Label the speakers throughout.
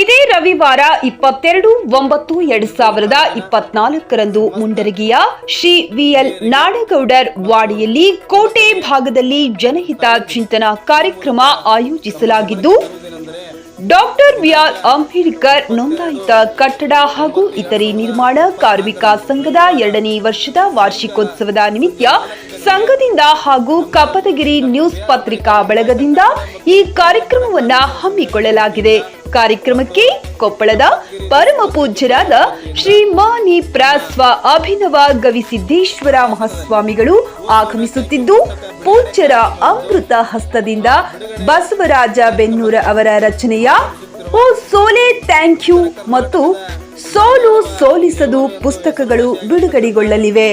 Speaker 1: ಇದೇ ರವಿವಾರ ಇಪ್ಪತ್ತೆರಡು ಒಂಬತ್ತು ಎರಡ್ ಸಾವಿರದ ಇಪ್ಪತ್ನಾಲ್ಕರಂದು ಮುಂಡರಗಿಯ ಶ್ರೀ ವಿಎಲ್ ನಾಡಗೌಡರ್ ವಾಡಿಯಲ್ಲಿ ಕೋಟೆ ಭಾಗದಲ್ಲಿ ಜನಹಿತ ಚಿಂತನಾ ಕಾರ್ಯಕ್ರಮ ಆಯೋಜಿಸಲಾಗಿದ್ದು, ಡಾಕ್ಟರ್ ಬಿಆರ್ ಅಂಬೇಡ್ಕರ್ ನೋಂದಾಯಿತ ಕಟ್ಟಡ ಹಾಗೂ ಇತರೆ ನಿರ್ಮಾಣ ಕಾರ್ಮಿಕ ಸಂಘದ ಎರಡನೇ ವರ್ಷದ ವಾರ್ಷಿಕೋತ್ಸವದ ನಿಮಿತ್ತ ಸಂಘದಿಂದ ಹಾಗೂ ಕಪ್ಪತಗಿರಿ ನ್ಯೂಸ್ ಪತ್ರಿಕಾ ಬಳಗದಿಂದ ಈ ಕಾರ್ಯಕ್ರಮವನ್ನು ಹಮ್ಮಿಕೊಳ್ಳಲಾಗಿದೆ. ಕಾರ್ಯಕ್ರಮಕ್ಕೆ ಕೊಪ್ಪಳದ ಪರಮ ಪೂಜ್ಯರಾದ ಶ್ರೀ ಮಾನಿ ಪ್ರಾಸ್ವ ಅಭಿನವ ಗವಿಸಿದ್ದೇಶ್ವರ ಮಹಾಸ್ವಾಮಿಗಳು ಆಗಮಿಸುತ್ತಿದ್ದು, ಪೂಜ್ಯರ ಅಮೃತ ಹಸ್ತದಿಂದ ಬಸವರಾಜ ಬೆನ್ನೂರ ಅವರ ರಚನೆಯ ಓ ಸೋಲೆ ಥ್ಯಾಂಕ್ ಯು ಮತ್ತು ಸೋಲು ಸೋಲಿಸದು ಪುಸ್ತಕಗಳು ಬಿಡುಗಡೆಗೊಳ್ಳಲಿವೆ.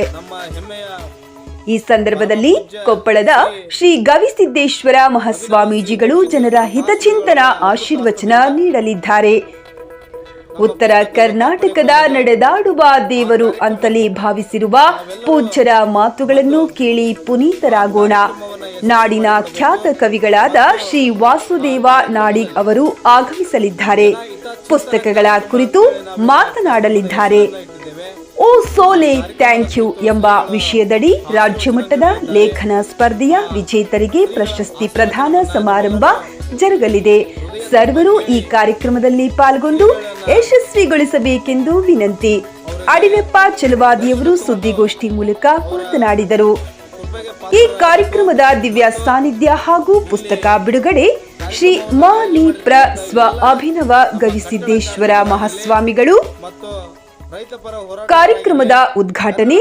Speaker 1: ಈ ಸಂದರ್ಭದಲ್ಲಿ ಕೊಪ್ಪಳದ ಶ್ರೀ ಗವಿಸಿದ್ದೇಶ್ವರ ಮಹಾಸ್ವಾಮೀಜಿಗಳು ಜನರ ಹಿತಚಿಂತನ ಆಶೀರ್ವಚನ ನೀಡಲಿದ್ದಾರೆ. ಉತ್ತರ ಕರ್ನಾಟಕದ ನಡೆದಾಡುವ ದೇವರು ಅಂತಲೇ ಭಾವಿಸಿರುವ ಪೂಜ್ಯರ ಮಾತುಗಳನ್ನು ಕೇಳಿ ಪುನೀತರಾಗೋಣ. ನಾಡಿನ ಖ್ಯಾತ ಕವಿಗಳಾದ ಶ್ರೀ ವಾಸುದೇವ ನಾಡಿಗ್ ಅವರು ಆಗಮಿಸಲಿದ್ದಾರೆ. ಪುಸ್ತಕಗಳ ಕುರಿತು ಮಾತನಾಡಲಿದ್ದಾರೆ. ಓ ಸೋಲೆ ಥ್ಯಾಂಕ್ ಯು ಎಂಬ ವಿಷಯದಡಿ ರಾಜ್ಯ ಮಟ್ಟದ ಲೇಖನ ಸ್ಪರ್ಧೆಯ ವಿಜೇತರಿಗೆ ಪ್ರಶಸ್ತಿ ಪ್ರದಾನ ಸಮಾರಂಭ ಜರುಗಲಿದೆ. ಸರ್ವರು ಈ ಕಾರ್ಯಕ್ರಮದಲ್ಲಿ ಪಾಲ್ಗೊಂಡು ಯಶಸ್ವಿಗೊಳಿಸಬೇಕೆಂದು ವಿನಂತಿ. ಅಡಿವೆಪ್ಪ ಚಲವಾದಿಯವರು ಸುದ್ದಿಗೋಷ್ಠಿ ಮೂಲಕ ಮಾತನಾಡಿದರು. ಈ ಕಾರ್ಯಕ್ರಮದ ದಿವ್ಯ ಸಾನ್ನಿಧ್ಯ ಹಾಗೂ ಪುಸ್ತಕ ಬಿಡುಗಡೆ ಶ್ರೀ ಮಾನಿ ಪ್ರ ಸ್ವ ಅಭಿನವ ಗವಿಸಿದ್ದೇಶ್ವರ ಮಹಾಸ್ವಾಮಿಗಳು ಕಾರ್ಯಕ್ರಮದ ಉದ್ಘಾಟನೆ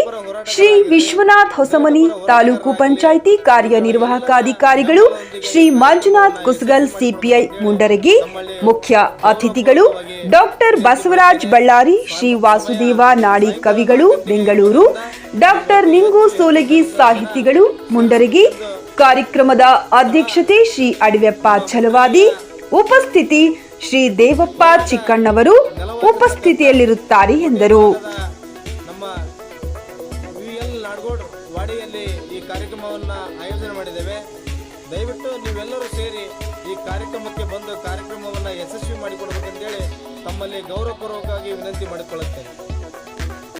Speaker 1: ಶ್ರೀ ವಿಶ್ವನಾಥ್ ಹೊಸಮನಿ ತಾಲೂಕು ಪಂಚಾಯಿತಿ ಕಾರ್ಯನಿರ್ವಾಹಕ ಅಧಿಕಾರಿಗಳು ಶ್ರೀ ಮಂಜುನಾಥ್ ಕುಸಗಲ್ ಸಿಪಿಐ ಮುಂಡರಗಿ ಮುಖ್ಯ ಅತಿಥಿಗಳು ಡಾಕ್ಟರ್ ಬಸವರಾಜ್ ಬಳ್ಳಾರಿ ಶ್ರೀ ವಾಸುದೇವ ನಾಡಿ ಕವಿಗಳು ಬೆಂಗಳೂರು ಡಾಕ್ಟರ್ ನಿಂಗು ಸೋಲಗಿ ಸಾಹಿತಿಗಳು ಮುಂಡರಗಿ ಕಾರ್ಯಕ್ರಮದ ಅಧ್ಯಕ್ಷತೆ ಶ್ರೀ ಅಡಿವೆಪ್ಪ ಛಲವಾದಿ ಉಪಸ್ಥಿತಿ ಶ್ರೀ ದೇವಪ್ಪ ಚಿಕ್ಕಣ್ಣವರು ಉಪಸ್ಥಿತಿಯಲ್ಲಿರುತ್ತಾರೆ ಎಂದರು.
Speaker 2: ನಮ್ಮ ನಾಡಗೋಡ್ ವಾಡಿಯಲ್ಲಿ ಈ ಕಾರ್ಯಕ್ರಮವನ್ನು ಆಯೋಜನೆ ಮಾಡಿದ್ದೇವೆ. ದಯವಿಟ್ಟು ನೀವೆಲ್ಲರೂ ಸೇರಿ ಈ ಕಾರ್ಯಕ್ರಮಕ್ಕೆ ಬಂದು ಕಾರ್ಯಕ್ರಮವನ್ನು ಯಶಸ್ವಿ ಮಾಡಿಕೊಡಬೇಕಂತೇಳಿ ತಮ್ಮಲ್ಲಿ ಗೌರವಪೂರ್ವಕವಾಗಿ ವಿನಂತಿ ಮಾಡಿಕೊಳ್ಳುತ್ತೇನೆ.